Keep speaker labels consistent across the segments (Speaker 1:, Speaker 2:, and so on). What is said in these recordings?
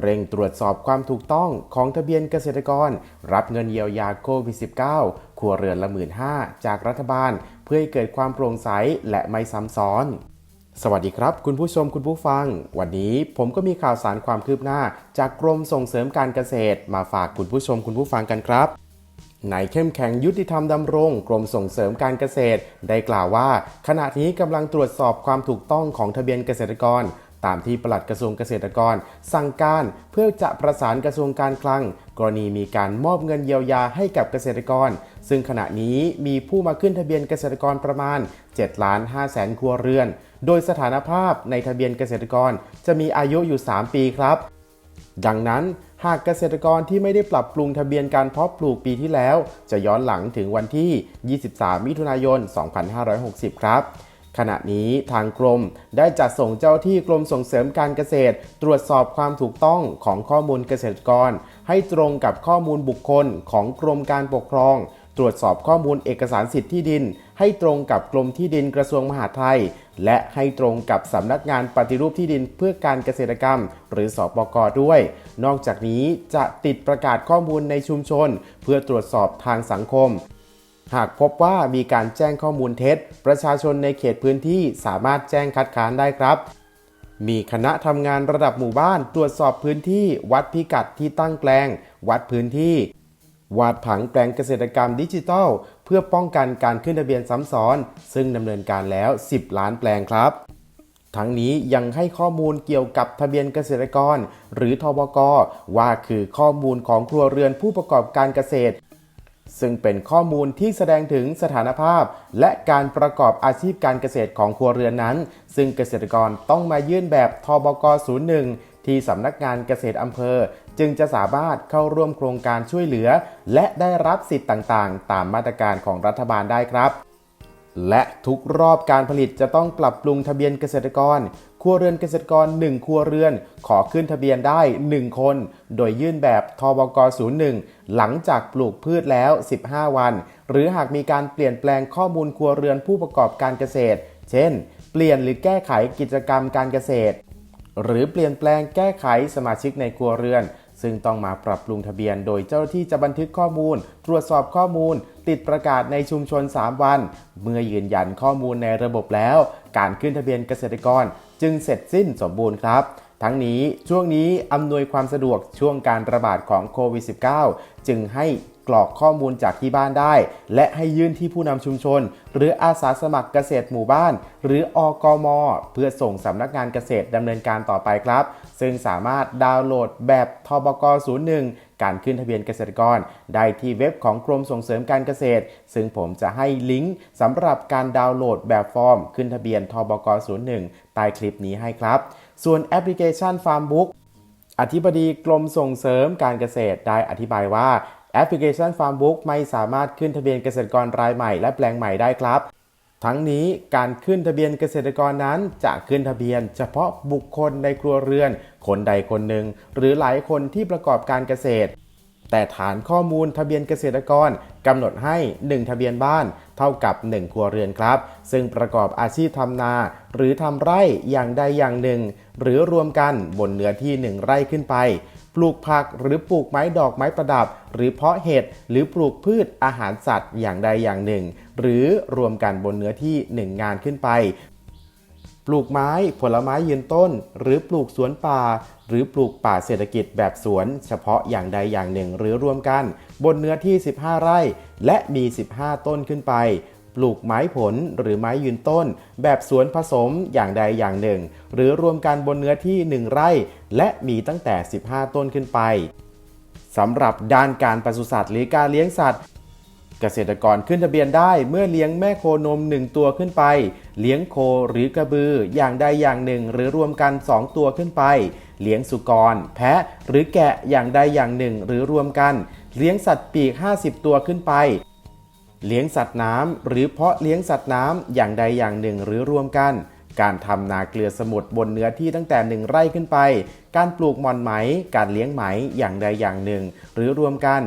Speaker 1: เร่งตรวจสอบความถูกต้องของทะเบียนเกษตรกร รับเงินเยียวยาโควิด -19 ครัวเรือนละหมื่นห้าจากรัฐบาล เพื่อให้เกิดความโปร่งใสและไม่ซ้ำซ้อน สวัสดีครับ คุณผู้ชมคุณผู้ฟัง วันนี้ผมก็มีข่าวสารความคืบหน้า จากกรมส่งเสริมการเกษตร มาฝากคุณผู้ชมคุณผู้ฟังกันครับในเข้มแข็งยุติธรรมดำรง กรมส่งเสริมการเกษตร ได้กล่าวว่า ขณะนี้กำลังตรวจสอบความถูกต้องของทะเบียนเกษตรกร ตามที่ปลัดกระทรวงเกษตรกร สั่งการเพื่อจะประสานกระทรวงการคลัง กรณีมีการมอบเงินเยียวยาให้กับเกษตรกร ซึ่งขณะนี้มีผู้มาขึ้นทะเบียนเกษตรกรประมาณ7ล้าน5แสนครัวเรือน โดยสถานภาพในทะเบียนเกษตรกรจะมีอายุอยู่ 3 ปีครับ ดังนั้นหากเกษตรกรที่ไม่ได้ปรับปรุงทะเบียนการเพาะปลูกปีที่แล้ว จะย้อนหลังถึงวันที่ 23 มิถุนายน 2560 ครับ ขณะนี้ทางกรมได้จัดส่งเจ้าที่กรมส่งเสริมการเกษตร ตรวจสอบความถูกต้องของข้อมูลเกษตรกร ให้ตรงกับข้อมูลบุคคลของกรมการปกครอง ตรวจสอบข้อมูลเอกสารสิทธิที่ดิน ให้ตรงกับกรมที่ดินกระทรวงมหาดไทย และให้ตรงกับสำนักงานปฏิรูปที่ดินเพื่อการเกษตรกรรม หรือสปกด้วย นอกจากนี้จะติดประกาศข้อมูลในชุมชน เพื่อตรวจสอบทางสังคม หากพบว่ามีการแจ้งข้อมูลเท็จ ประชาชนในเขตพื้นที่สามารถแจ้งคัดค้านได้ครับมีคณะทำงานระดับหมู่บ้านตรวจสอบพื้นที่วัดพิกัดที่ตั้งแปลง วัดพื้นที่ วาดผังแปลงเกษตรกรรมดิจิทัล เพื่อป้องกันการขึ้นทะเบียนซ้ำซ้อน ซึ่งดำเนินการแล้ว 10 ล้านแปลงครับ ทั้งนี้ยังให้ข้อมูลเกี่ยวกับทะเบียนเกษตรกร หรือทบกว่าคือข้อมูลของครัวเรือนผู้ประกอบการเกษตร ซึ่งเป็นข้อมูลที่แสดงถึงสถานภาพ และการประกอบอาชีพการเกษตรของครัวเรือนนั้น ซึ่งเกษตรกรต้องมายื่นแบบทบก 01 ที่สำนักงานเกษตรอำเภอ จึงจะสามารถเข้าร่วมโครงการช่วยเหลือ และได้รับสิทธิ์ต่างๆ ตามมาตรการของรัฐบาลได้ครับและทุกรอบการผลิตจะต้องปรับปรุงทะเบียนเกษตรกร ครัวเรือนเกษตรกร 1 ครัวเรือน ขอขึ้นทะเบียนได้ 1 คน โดยยื่นแบบทบก 01 หลังจากปลูกพืชแล้ว 15 วัน หรือหากมีการเปลี่ยนแปลงข้อมูลครัวเรือนผู้ประกอบการเกษตร เช่น เปลี่ยนหรือแก้ไขกิจกรรมการเกษตร หรือเปลี่ยนแปลงแก้ไขสมาชิกในครัวเรือน ซึ่งต้องมาปรับปรุงทะเบียน โดยเจ้าหน้าที่จะบันทึกข้อมูล ตรวจสอบข้อมูล ติดประกาศในชุมชน 3 วัน เมื่อยืนยันข้อมูลในระบบแล้ว การขึ้นทะเบียนเกษตรกร จึงเสร็จสิ้นสมบูรณ์ครับทั้งนี้ช่วงนี้อำนวยความสะดวกช่วงการระบาดของโควิด -19 จึงให้ กรอกข้อมูลจากที่บ้านได้ และให้ยื่นที่ผู้นำชุมชน หรืออาสาสมัครเกษตรหมู่บ้าน หรืออกม เพื่อส่งสำนักงานเกษตรดำเนินการต่อไปครับ ซึ่งสามารถดาวน์โหลดแบบทบก 01 การขึ้นทะเบียนเกษตรกร ได้ที่เว็บของกรมส่งเสริมการเกษตร ซึ่งผมจะให้ลิงก์สำหรับการดาวน์โหลดแบบฟอร์ม ขึ้นทะเบียนทบก 01 ใต้คลิปนี้ให้ครับ ส่วนแอปพลิเคชัน Farmbook อธิบดีกรมส่งเสริมการเกษตรได้อธิบายว่า แอปพลิเคชัน Farmbook ไม่สามารถขึ้นทะเบียนเกษตรกรรายใหม่และแปลงใหม่ได้ครับ ทั้งนี้การขึ้นทะเบียนเกษตรกรนั้นจะขึ้นทะเบียน เฉพาะบุคคลในครัวเรือน คนใดคนหนึ่ง หรือหลายคนที่ประกอบการเกษตร แต่ฐานข้อมูลทะเบียนเกษตรกรกำหนดให้ 1 ทะเบียนบ้าน เท่ากับ 1 ครัวเรือนครับ ซึ่งประกอบอาชีพทำนา หรือทำไร่อย่างใดอย่างหนึ่ง หรือรวมกันบนเนื้อที่ 1 ไร่ขึ้นไป ปลูกผักหรือปลูกไม้ดอกไม้ประดับ หรือเพาะเห็ดหรือปลูกพืชอาหารสัตว์อย่างใดอย่างหนึ่ง หรือรวมกันบนเนื้อที่ 1 งานขึ้นไป ปลูกไม้ผลไม้ยืนต้น หรือปลูกสวนป่า หรือปลูกป่าเศรษฐกิจแบบสวน เฉพาะอย่างใดอย่างหนึ่ง หรือรวมกัน บนเนื้อที่ 15 ไร่ และมี 15 ต้นขึ้นไป ปลูกไม้ผลหรือไม้ยืนต้น แบบสวนผสมอย่างใดอย่างหนึ่ง หรือรวมกันบนเนื้อที่ 1 ไร่ และมีตั้งแต่ 15 ต้นขึ้นไปสำหรับด้านการปศุสัตว์หรือการเลี้ยงสัตว์ เกษตรกรขึ้นทะเบียนได้เมื่อเลี้ยงแม่โคนม 1 ตัวขึ้นไป เลี้ยงโคหรือกระบืออย่างใดอย่างหนึ่ง หรือรวมกัน 2 ตัวขึ้นไป เลี้ยงสุกร แพะหรือแกะอย่างใดอย่างหนึ่ง หรือรวมกัน เลี้ยงสัตว์ปีก 50 ตัวขึ้นไป เลี้ยงสัตว์น้ำหรือเพาะเลี้ยงสัตว์น้ำอย่างใดอย่างหนึ่งหรือรวมกัน การทำนาเกลือสมุทรบนเนื้อที่ตั้งแต่หนึ่งไร่ขึ้นไป การปลูกหม่อนไหม การเลี้ยงไหมอย่างใดอย่างหนึ่ง หรือรวมกัน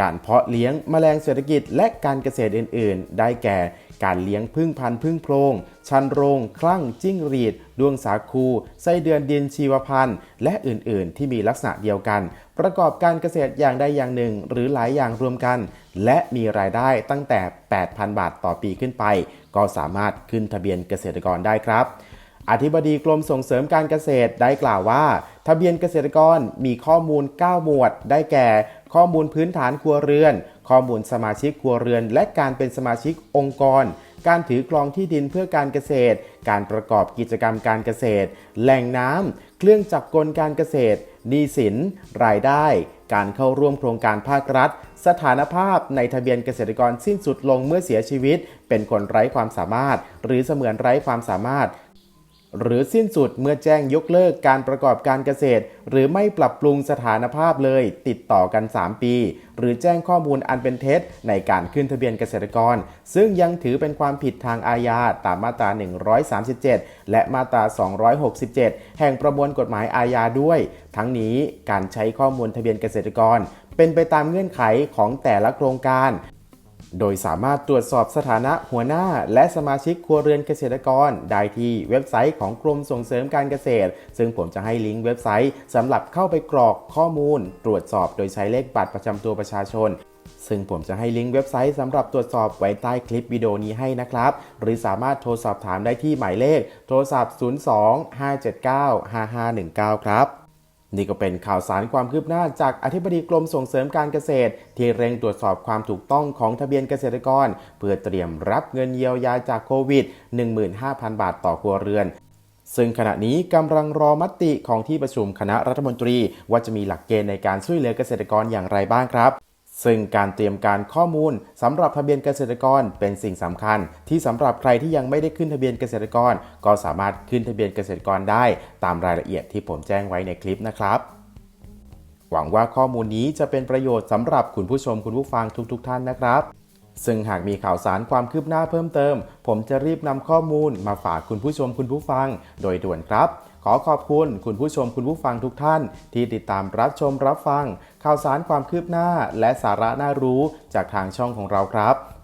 Speaker 1: การเพาะเลี้ยงแมลงเศรษฐกิจและการเกษตรอื่น ๆ ได้แก่ การเลี้ยงพึ่งพันธุ์พึ่งโพรง ชันโรง คลั่ง จิ้งหรีด ดวงสาคู ไส้เดือนดินชีวพันธุ์ และอื่น ๆ ที่มีลักษณะเดียวกัน ประกอบการเกษตรอย่างใดอย่างหนึ่ง หรือหลายอย่างรวมกัน และมีรายได้ตั้งแต่ 8,000 บาทต่อปีขึ้นไป ก็สามารถขึ้นทะเบียนเกษตรกรได้ครับอธิบดีกรมส่งเสริมการเกษตรได้กล่าวว่า ทะเบียนเกษตรกรมีข้อมูล 9 หมวด ได้แก่ ข้อมูลพื้นฐานครัวเรือน ข้อมูลสมาชิกครัวเรือน และการเป็นสมาชิกองค์กร การถือครองที่ดินเพื่อการเกษตร การประกอบกิจกรรมการเกษตร แหล่งน้ำเครื่องจักรกลการเกษตรหนี้สิน รายได้ การเข้าร่วมโครงการภาครัฐ สถานภาพในทะเบียนเกษตรกรสิ้นสุดลงเมื่อเสียชีวิต เป็นคนไร้ความสามารถ หรือเสมือนไร้ความสามารถ หรือสิ้นสุดเมื่อแจ้งยกเลิกการประกอบการเกษตร หรือไม่ปรับปรุงสถานภาพเลย ติดต่อกัน 3 ปี หรือแจ้งข้อมูลอันเป็นเท็จ ในการขึ้นทะเบียนเกษตรกร ซึ่งยังถือเป็นความผิดทางอาญาตามมาตรา 137 และมาตรา 267 แห่งประมวลกฎหมายอาญาด้วย ทั้งนี้การใช้ข้อมูลทะเบียนเกษตรกร เป็นไปตามเงื่อนไขของแต่ละโครงการ โดยสามารถตรวจสอบสถานะหัวหน้า และสมาชิกครัวเรือนเกษตรกร ได้ที่เว็บไซต์ของกรมส่งเสริมการเกษตร ซึ่งผมจะให้ลิงก์เว็บไซต์สำหรับเข้าไปกรอกข้อมูล ตรวจสอบโดยใช้เลขบัตรประจำตัวประชาชนซึ่งผมจะให้ลิงก์เว็บไซต์สำหรับตรวจสอบไว้ใต้คลิปวิดีโอนี้ให้นะครับ หรือสามารถโทรสอบถามได้ที่หมายเลขโทรศัพท์ 02-579-5519 ครับ นี่ก็เป็นข่าวสารความคืบหน้าจากอธิบดีกรมส่งเสริมการเกษตร ที่เร่งตรวจสอบความถูกต้องของทะเบียนเกษตรกร เพื่อเตรียมรับเงินเยียวยาจากโควิด 15,000 บาทต่อครัวเรือนซึ่งขณะนี้กำลังรอมติของที่ประชุมคณะรัฐมนตรี ว่าจะมีหลักเกณฑ์ในการช่วยเหลือเกษตรกรอย่างไรบ้างครับ ซึ่งการเตรียมการข้อมูลสำหรับทะเบียนเกษตรกรเป็นสิ่งสำคัญ ที่สำหรับใครที่ยังไม่ได้ขึ้นทะเบียนเกษตรกร ก็สามารถขึ้นทะเบียนเกษตรกรได้ตามรายละเอียดที่ผมแจ้งไว้ในคลิปนะครับหวังว่าข้อมูลนี้จะเป็นประโยชน์สำหรับคุณผู้ชมคุณผู้ฟังทุกๆทท่านนะครับ ซึ่งหากมีข่าวสารความคืบหน้าเพิ่มเติม ผมจะรีบนำข้อมูลมาฝากคุณผู้ชมคุณผู้ฟัง โดยด่วนครับ ขอขอบคุณคุณผู้ชมคุณผู้ฟังทุกท่าน ที่ติดตามรับชมรับฟัง ข่าวสารความคืบหน้าและสาระน่ารู้จากทางช่องของเราครับ